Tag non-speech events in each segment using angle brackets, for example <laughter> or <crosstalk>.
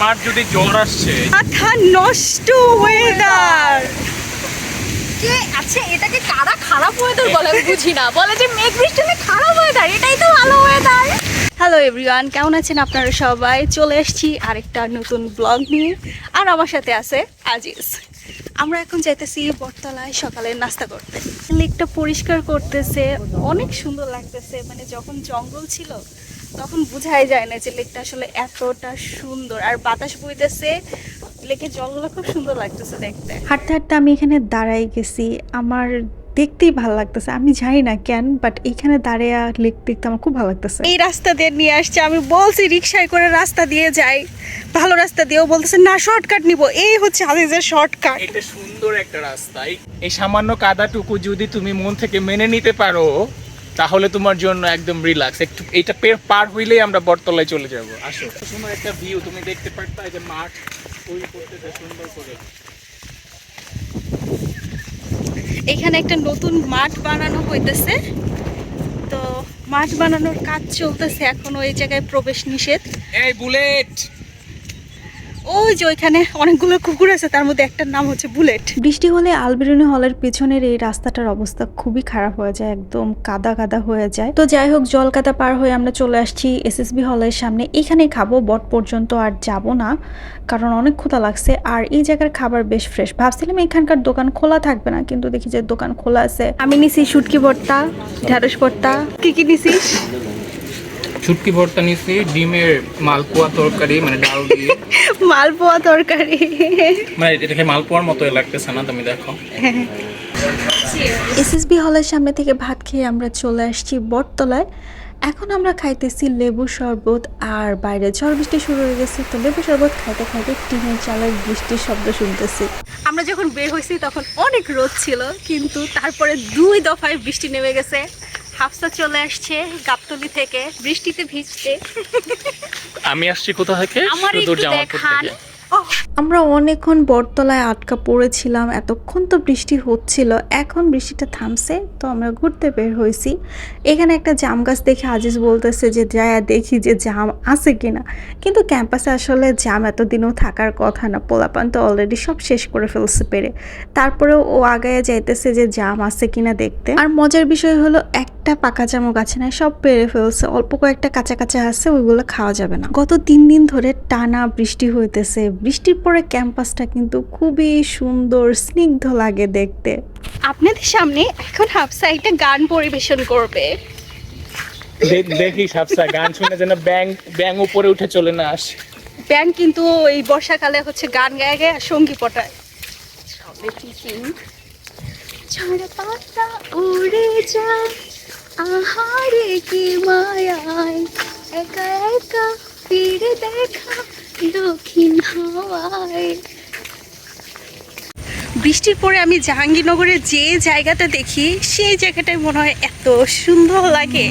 আমার যদি জ্বর আসছে। মাথা নষ্ট ওয়েদার কে? আচ্ছা এটাকে কারা খারাপ ওয়েদার বলে? আমি বুঝি না। বলে যে মেঘ বৃষ্টি খারাপ ওয়েদার এটাই তো ভালো ওয়েদার হ্যালো এভরিওয়ান কেমন আছেন আপনারা সবাই? চলে এসেছি আরেকটা নতুন ব্লগ নিয়ে। আর আমার সাথে আছে আজিজ। আমরা এখন যাইতেছি বটতলায় সকালে নাস্তা করতে। লেকটা পরিষ্কার করতেছে অনেক সুন্দর লাগতেছে মানে যখন জঙ্গল ছিল তখন বোঝাই যায় না যে লেকটা আসলে এতটা সুন্দর। আর বাতাস বইতেছে লেকের জলগুলো খুব সুন্দর লাগতেছে দেখতে। হাঁটতে হাঁটতে আমি এখানে দাঁড়াই গেছি। আমার দেখতেই ভালো লাগতেছে। আমি জানি না কেন বাট এইখানে দাঁড়িয়ে লেক দেখতে আমার খুব ভালো লাগতেছে। এই রাস্তা দিয়ে নিয়ে আসছে। আমি বলছি রিক্সায় করে রাস্তা দিয়ে যাই। ভালো রাস্তা দিয়েও বলতেছে না শর্টকাট নিব। এই হচ্ছে আজিজের শর্টকাট এটা সুন্দর একটা রাস্তা। এই- সামান্য কাদাটুকু যদি তুমি মন থেকে মেনে নিতে পারো তাহলে তোমার জন্য একদম রিল্যাক্স একটু এটা পের- পার হইলেই আমরা বটতলায় চলে যাব। আসো। সুন্দর একটা ভিউ তুমি দেখতে পারতা যে মাঠ তৈরি করতেছে সুন্দর করে। এখানে একটা নতুন মাঠ বানানো হইতেছে। তো মাঠ বানানোর কাজ চলতেছে এখন ওই জায়গায় প্রবেশ নিষেধ। এই বুলেট! ওই যে ওইখানে অনেকগুলো কুকুর আছে তার মধ্যে একটার নাম হচ্ছে বুলেট। বৃষ্টি হলে আলবেরুনি হলের পেছনের এই রাস্তাটার অবস্থা খুবই খারাপ হয়ে যায় একদম কাদা কাদা হয়ে যায়। তো যাই হোক জল কাদা পার হয়ে আমরা চলে আসছি এসএসবি হলের সামনে। এখানেই খাব বট পর্যন্ত আর যাব না কারণ অনেক ক্ষুধা লাগছে। আর এই জায়গার খাবার বেশ ফ্রেশ ভাবছিলাম এখানকার দোকান খোলা থাকবে না কিন্তু দেখি যে দোকান খোলা আছে। আমি নিছি শুটকি ভর্তা ঢেঁড়স ভর্তা। কি কি নিছিস? ছুটকি ভর্তা নিছি ডিমের মালপোয়া তরকারি মানে ডাল দিয়ে। <laughs> মালপোয়া তরকারি। মানে এটাকে মালপোয়ার মতোই লাগতেছে না তুমি দেখো? <laughs> এসএসবি হলের সামনে থেকে ভাত খেয়ে আমরা চলে আসছি বটতলায়। এখন আমরা খাইতেছি লেবু শরবত আর বাইরে ঝড় বৃষ্টি শুরু হয়ে গেছে তো লেবু শরবত খাইতে খাইতে টিনের চালের বৃষ্টির শব্দ শুনতেছি। আমরা যখন বের হয়েছি তখন অনেক রোদ ছিল কিন্তু তারপরে দুই দফায় বৃষ্টি নেমে গেছে। হাফসা চলে আসছে গাবতলি থেকে বৃষ্টিতে ভিজতে আমি আসছি কোথা থেকে? আমার সুদূর একটু জামালপুর দেখান। থেকে আমরা অনেকক্ষণ বটতলায় আটকা পড়েছিলাম এতক্ষণ তো বৃষ্টি হচ্ছিল এখন বৃষ্টিটা থামছে তো আমরা ঘুরতে বের হয়েছি। এখানে একটা জাম গাছ দেখে আজিজ বলতেছে যে যায় দেখি যে জাম আছে কিনা। কিন্তু ক্যাম্পাসে আসলে জাম এতদিনও থাকার কথা না পোলাপান তো অলরেডি সব শেষ করে ফেলছে পেরে। তারপরেও ও আগায় যাইতেছে যে জাম আছে কিনা দেখতে। আর মজার বিষয় হলো একটা পাকা জামও গাছে নাই সব পেরে ফেলছে। অল্প কয়েকটা কাঁচা কাঁচা আছে ওইগুলো খাওয়া যাবে না। গত তিন দিন ধরে টানা বৃষ্টি হইতেছে। বৃষ্টির পরে ক্যাম্পাসটা কিন্তু খুবই সুন্দর স্নিগ্ধ লাগে দেখতে। আপনাদের সামনে এখন হাফসা একটা গান পরিবেশন করবে। দেখি সাবসা গান শুনে যেন ব্যাং ব্যাং উপরে উঠে চলে না আসে। ব্যাং কিন্তু এই বর্ষাকালে হচ্ছে গান গায়ে গায়ে আর সঙ্গী পটায়। ঝড় পাতা উড়ে যায়। আহারে কি মায়ায়? একা একা ফিরে দেখা দক্ষিণ হাওয়ায়। বৃষ্টির পরে আমি জাহাঙ্গীরনগরের যে জায়গাটা দেখি, সেই জায়গাটাই মনে হয় এত সুন্দর লাগে।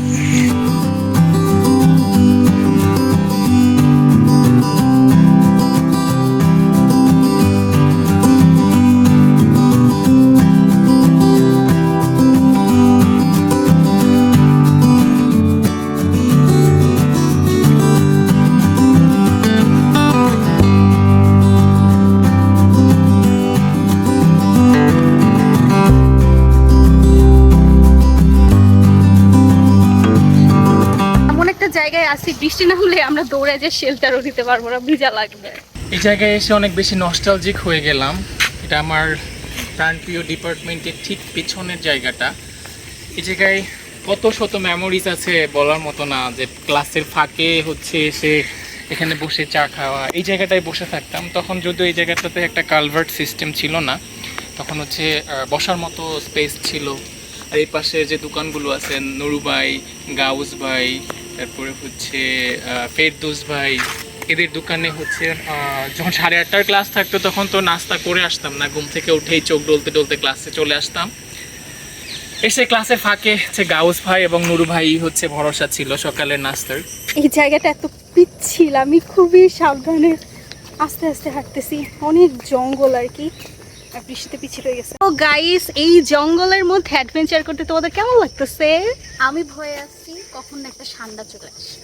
আসি বৃষ্টি না হলে আমরা দৌড়ে যে শেল্টারও দিতে পারব না, ভিজা লাগবে। এই জায়গায় এসে অনেক বেশি নস্টালজিক হয়ে গেলাম। এটা আমার প্রাণপ্রিয় ডিপার্টমেন্টের ঠিক পেছনের জায়গাটা। এই জায়গায় কত শত মেমোরিজ আছে বলার মতো না, যে ক্লাসের ফাঁকে হচ্ছে এসে এখানে বসে চা খাওয়া। এই জায়গাটায় বসে থাকতাম। তখন যদিও এই জায়গাটাতে একটা কালভার্ট সিস্টেম ছিল না, তখন হচ্ছে বসার মতো স্পেস ছিল। আর এই পাশে যে দোকানগুলো আছে নুরু ভাই গাউস ভাই তারপরে হচ্ছে ফেরদৌস ভাই এদের দোকানে হচ্ছে যখন সাড়ে আটটার ক্লাস থাকতো তখন তো নাস্তা করে আসতাম না। ঘুম থেকে উঠেই চোখ ডলতে ডলতে ক্লাসে চলে আসতাম। এসে ক্লাসে ফাঁকে হচ্ছে গাউস ভাই এবং নুরু ভাই হচ্ছে ভরসা ছিল সকালের নাস্তার। এই জায়গাটা এত পিচ্ছিল আমি খুবই সাবধানে আস্তে আস্তে হাঁটতেছি। অনেক জঙ্গল আর কি। আর বৃষ্টিতে পিছিয়ে রয়ে গেছে। ও গাইস এই জঙ্গলের মধ্যে অ্যাডভেঞ্চার করতে তোমাদের কেমন লাগতেছে? আমি ভয়ে আসছি কখন একটা ঠান্ডা চলে আসে।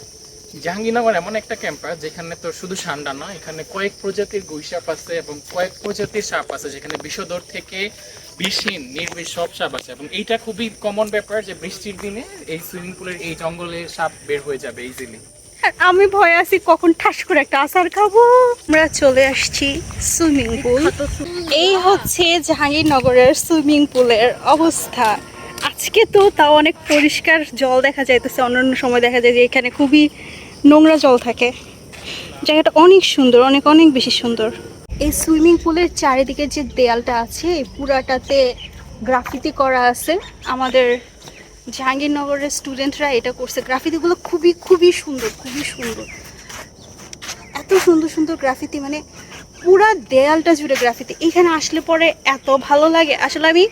জাহাঙ্গীরনগর এমন একটা ক্যাম্পাস যেখানে তো শুধু সান্ডা না এখানে কয়েক প্রজাতির গুইসাপ আছে এবং কয়েক প্রজাতির সাপ আছে যেখানে বিষধর থেকে বিষহীন নির্বিষ সব সাপ আছে। এবং এইটা খুবই কমন ব্যাপার যে বৃষ্টির দিনে এই সুইমিং পুলের এই জঙ্গলে সাপ বের হয়ে যাবে ইজিলি আর আমি ভয় আছি কখন ঠাস করে একটা আচার খাব। আমরা চলে আসছি সুইমিং পুল এই হচ্ছে জাহাঙ্গীরনগরের সুইমিং পুলের অবস্থা। আজকে তো তাও অনেক পরিষ্কার জল দেখা যাইতেছে, অন্যান্য সময় দেখা যায় যে এখানে খুবই নোংরা জল থাকে। জায়গাটা অনেক সুন্দর, অনেক অনেক বেশি সুন্দর। এই সুইমিং পুলের চারিদিকে যে দেয়ালটা আছে, এই পুরাটাতে গ্রাফিতি করা আছে। আমাদের জাহাঙ্গীরনগরের স্টুডেন্টরা এটা করছে। গ্রাফিতিগুলো খুবই খুবই সুন্দর খুবই সুন্দর। এত সুন্দর সুন্দর গ্রাফিতি মানে পুরা দেয়ালটা জুড়ে গ্রাফিতি। এখানে আসলে পরে এত ভালো লাগে। আসলে আমি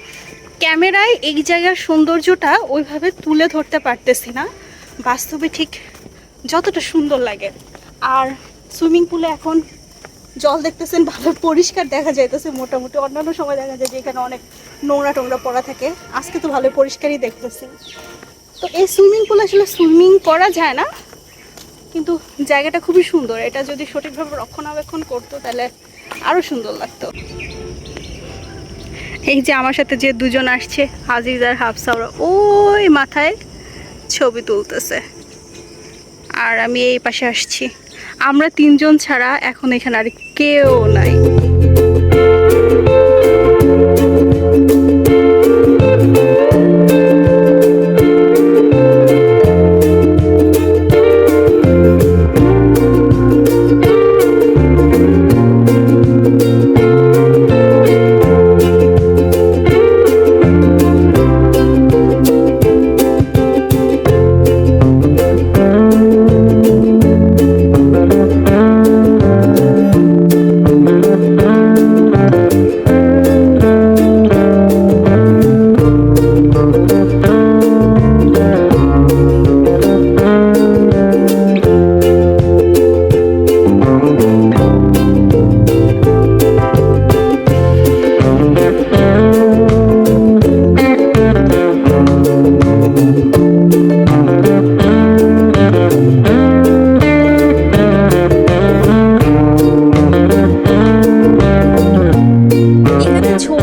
ক্যামেরায় এই জায়গার সৌন্দর্যটা ওইভাবে তুলে ধরতে পারতেছি না। বাস্তবে ঠিক যতটা সুন্দর লাগে। আর সুইমিং পুলে এখন জল দেখতেছেন, ভালো পরিষ্কার দেখা যাইতেছে মোটামুটি। অন্যান্য সময় দেখা যায় যে এখানে অনেক নোংরা টোংরা পড়া থাকে। আজকে তো ভালো পরিষ্কারই দেখতেছি। তো এই সুইমিং পুলে আসলে সুইমিং করা যায় না, কিন্তু জায়গাটা খুবই সুন্দর। এটা যদি সঠিকভাবে রক্ষণাবেক্ষণ করতো তাহলে আরও সুন্দর লাগতো। এই যে আমার সাথে যে দুজন আসছে, আজিজ আর হাফসা, ওরা ওই মাথায় ছবি তুলতেছে। আর আমি এই পাশে আসছি। আমরা তিনজন ছাড়া এখন এখানে আর কেউ নাই। এখানে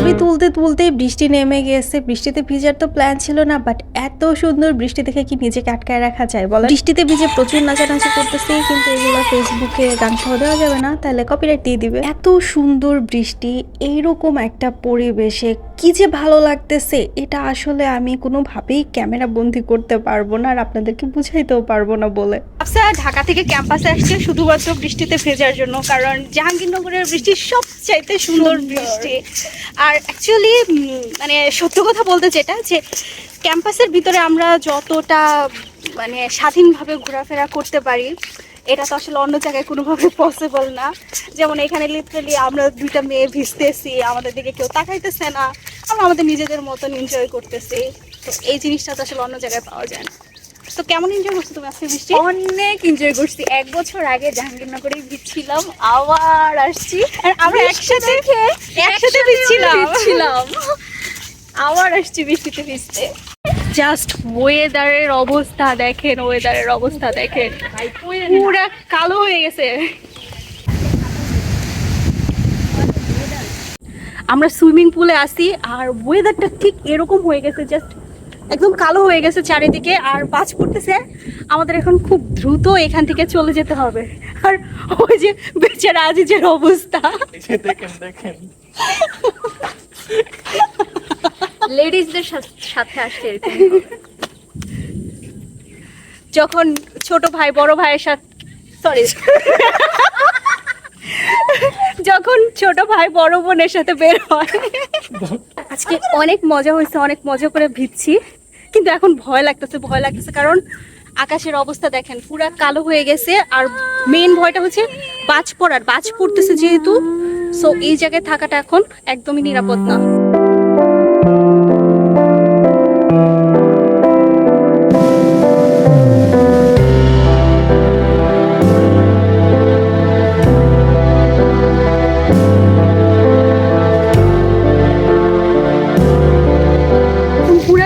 ছবি তুলতে তুলতে বৃষ্টি নেমে গেছে। বৃষ্টিতে ভিজার তো প্ল্যান ছিল না বাট এত সুন্দর বৃষ্টি দেখে কি নিজেকে আটকায় রাখা যায় বলো বৃষ্টিতে ভিজে প্রচুর নাচানাচি করতেছি কিন্তু এগুলো ফেসবুকে গান সহ দেওয়া যাবে না তাহলে কপিরাইট দিয়ে দিবে। এত সুন্দর বৃষ্টি এইরকম একটা পরিবেশে কি যে ভালো লাগতেছে এটা আসলে আমি কোনোভাবেই ক্যামেরা বন্দি করতে পারব না আর আপনাদেরকে বুঝাইতেও পারব না বলে। আফসা ঢাকা থেকে ক্যাম্পাসে আসছে শুধুমাত্র বৃষ্টিতে ভেজার জন্য কারণ জাহাঙ্গীরনগরের বৃষ্টি সবচাইতে সুন্দর। বৃষ্টি। আর অ্যাকচুয়ালি মানে সত্য কথা বলতে যেটা, যে ক্যাম্পাসের ভিতরে আমরা যতটা মানে স্বাধীনভাবে ঘোরাফেরা করতে পারি, এটা তো আসলে অন্য জায়গায় কোনোভাবে <laughs> পসিবল না। যেমন এখানে লিটারালি আমরা দুইটা মেয়ে ভিজতেছি, আমাদের দিকে কেউ তাকাইতেছে না, আমরা আমাদের নিজেদের মতন এনজয় করতেছি। তো এই জিনিসটা তো আসলে অন্য জায়গায় পাওয়া যায় না। তো কেমন এনজয় করছ তুমি আজকে বৃষ্টি? অনেক এনজয় করছি। এক বছর আগে জাহাঙ্গীরনগরে ভিজছিলাম আবার আসছি। আর আমরা একসাথে একসাথে ভিজছিলাম আবার আসছি বৃষ্টিতে ভিজতে। জাস্ট ওয়েদারের অবস্থা দেখেন ওয়েদারের অবস্থা দেখেন। পুরা কালো হয়ে গেছে। আমরা সুইমিং পুলে আসি আর ওয়েদারটা ঠিক এরকম হয়ে গেছে জাস্ট একদম কালো হয়ে গেছে চারিদিকে আর বাজ পড়তেছে। আমাদের এখন খুব দ্রুত এখান থেকে চলে যেতে হবে। আর ওই যে বেচারা আজিজের অবস্থা। দেখেন লেডিসদের সাথে আসছে যখন ছোট ভাই বড় ভাইয়ের সাথে সরি যখন ছোট ভাই বড় বোনের সাথে বের হয়। আজকে অনেক মজা হয়েছে অনেক মজা করে ভিজছি। কিন্তু এখন ভয় লাগতেছে ভয় লাগতেছে। কারণ আকাশের অবস্থা দেখেন, পুরা কালো হয়ে গেছে। আর মেন ভয়টা হচ্ছে বাজ পড়ার, বাজ পড়তেছে যেহেতু। সো এই জায়গায় থাকাটা এখন একদমই নিরাপদ না।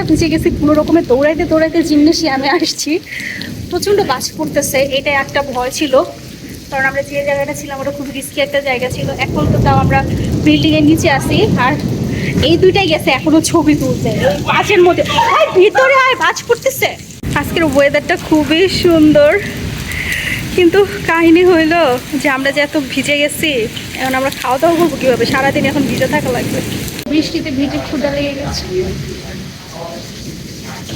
ভিজে গেছি কোনো রকমে দৌড়াইতে দৌড়াইতে জিমনেশিয়ামে আসছি। প্রচণ্ড বাজ পড়তেছে এটা একটা ভয় ছিল। কারণ আমরা যে জায়গাটা ছিলাম, ওটা খুব রিস্কি একটা জায়গা ছিল। এখন তো তাও আমরা বিল্ডিং এর নিচে আসি আর এই দুইটাই গেছে, এখনও ছবি তুলতে এই বাজের মধ্যে। ভিতরে আয় বাজ পড়তেছে। আজকের ওয়েদারটা খুবই সুন্দর। কিন্তু কাহিনী হইল যে আমরা যে এত ভিজে গেছি, এখন আমরা খাওয়া দাওয়া করব কীভাবে? সারাদিন এখন ভিজে থাকা লাগবে। বৃষ্টিতে ভিজে ক্ষুদা লেগে গেছে।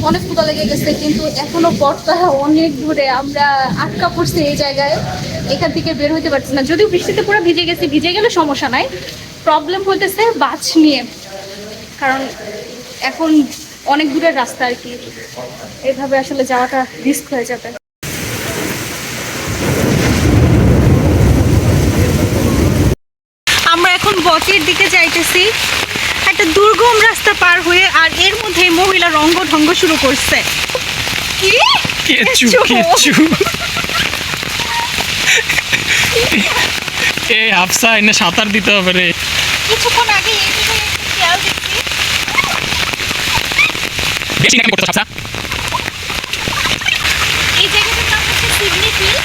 অনেক ক্ষুদা লেগে গেছে, কিন্তু এখনও বর্তা অনেক দূরে, আমরা আটকা পড়ছি এই জায়গায়। এখান থেকে বের হতে পারছি না। যদিও বৃষ্টিতে পুরো ভিজে গেছি, ভিজে গেলে সমস্যা নাই। প্রবলেম হইতেছে বাস নিয়ে। কারণ এখন অনেক দূরের রাস্তা আর কি। এভাবে আসলে যাওয়াটা রিস্ক হয়ে যাবে। আমরা এখন বকের দিকে যাইতেছি। একটা দুর্গম রাস্তা পার হয়ে আর এর মধ্যে মহিলা রঙ্গ ঢঙ্গ শুরু করছে। কি? কেচু কেচু। এ হাফসা এনে সাঁতার দিতে হবে রে। কিছুক্ষণ আগে এইদিকে খেয়াল দেখছি বেশি নাকি করতে হাফসা এই জায়গাটার নাম হচ্ছে সিডনি ফিল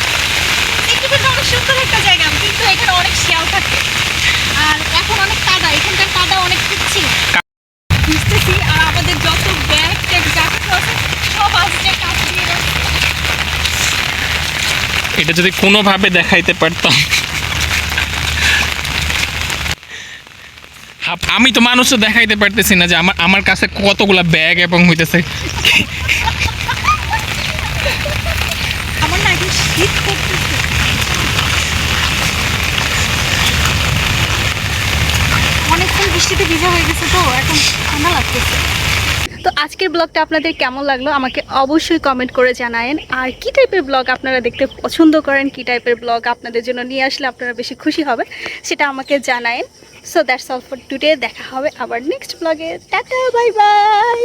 একটু কিন্তু অনেক সুন্দর একটা জায়গা কিন্তু এখানে অনেক শিয়াল থাকে। এখন অনেক কাদা এখানকার কাদা অনেক বুঝতেছি আর আমাদের যত ব্যাগ ট্যাগ যা আছে সব আসছে কাজ দিয়ে। এটা যদি কোনোভাবে দেখাইতে পারতাম। আমি তো মানুষও দেখাইতে পারতেছি না যে আমার আমার কাছে কতগুলা ব্যাগ এবং হইতেছে। আমার না শীত করতেছে। বৃষ্টিতে ভিজা হয়ে গেছে তো, এখন ঠান্ডা লাগতেছে। তো আজকের ব্লগটা আপনাদের কেমন লাগল? আমাকে অবশ্যই কমেন্ট করে জানায়েন। আর কি টাইপের ব্লগ আপনারা দেখতে পছন্দ করেন? কি টাইপের ব্লগ আপনাদের জন্য নিয়ে আসলে আপনারা বেশি খুশি হবে? সেটা আমাকে জানায়েন। So that's all for today দেখা হবে আবার নেক্সট ব্লগে টাটা বাই বাই